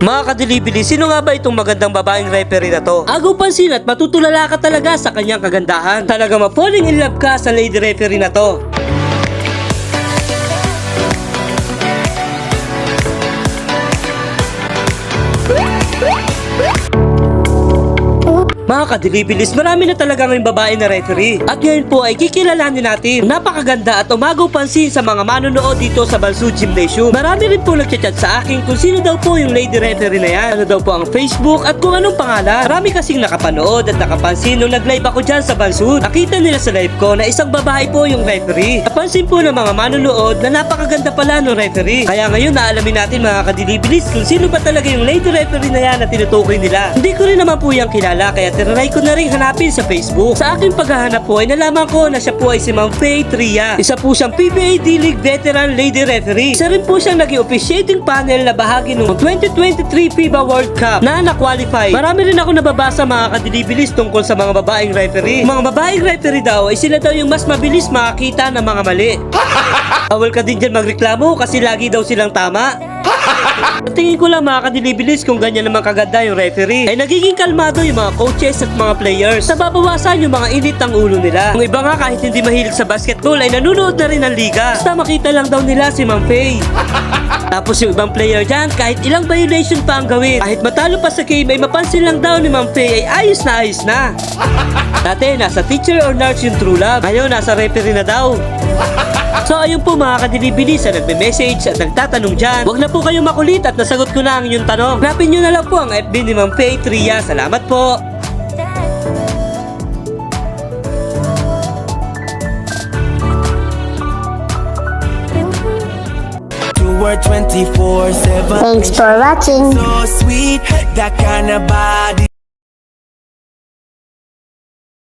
Mga kadilibili, sino nga ba itong magandang babaeng referee na to? Agaw pansin at matutulala ka talaga sa kanyang kagandahan. Talaga ma-falling in love ka sa lady referee na to. Mga kadilibilis, marami na talaga ngayong babae na referee. At ngayon po ay kikilalanin natin. Napakaganda at umagaw pansin sa mga manonood dito sa Balsu Gymnasium. Marami rin po nagchat-chat sa akin kung sino daw po yung lady referee na yan. Ano daw po ang Facebook at kung anong pangalan. Marami kasing nakapanood at nakapansin nung nag-live ako dyan sa Balsu. Nakita nila sa live ko na isang babae po yung referee. Napansin po ng mga manonood na napakaganda pala ng referee. Kaya ngayon naalamin natin mga kadilibilis kung sino ba talaga yung lady referee na yan na tinutukoy nila. Hindi ko rin naman po yung kilala kaya tinry ko na rin hanapin sa Facebook. Sa aking paghahanap po ay nalaman ko na siya po ay si Ma'am Faye Tria. Isa po siyang PBA D-League Veteran Lady Referee. Isa rin po siyang naging officiating panel na bahagi ng 2023 FIBA World Cup na na-qualify. Marami rin ako nababasa mga kadilibilis tungkol sa mga babaeng referee. Mga babaeng referee daw ay sila daw yung mas mabilis makakita ng mga mali. Bawal ka din dyan magreklamo kasi lagi daw silang tama. Tingin ko lang mga kadilibilis kung ganyan naman kaganda yung referee ay nagiging kalmado yung mga coaches at mga players. Nababawasan yung mga init ng ulo nila. Yung iba nga kahit hindi mahilig sa basketball ay nanunood na rin ng liga. Basta makita lang daw nila si Ma'am Faye. Tapos yung ibang player dyan, kahit ilang violation pa ang gawin, kahit matalo pa sa game ay mapansin lang daw ni Ma'am Faye ay ayos na ayos na. Dati nasa teacher or nurse yung true love. Ngayon nasa referee na daw. So ayun po mga kadilibili sa nagme-message at nagtatanong dyan. Huwag na po kayong makulit at nasagot ko na ang inyong tanong. Hanapin nyo na lang po ang FB ni Ma'am Faye Tria. Salamat po. You were 24 7. Thanks for watching. So sweet, that kind of body.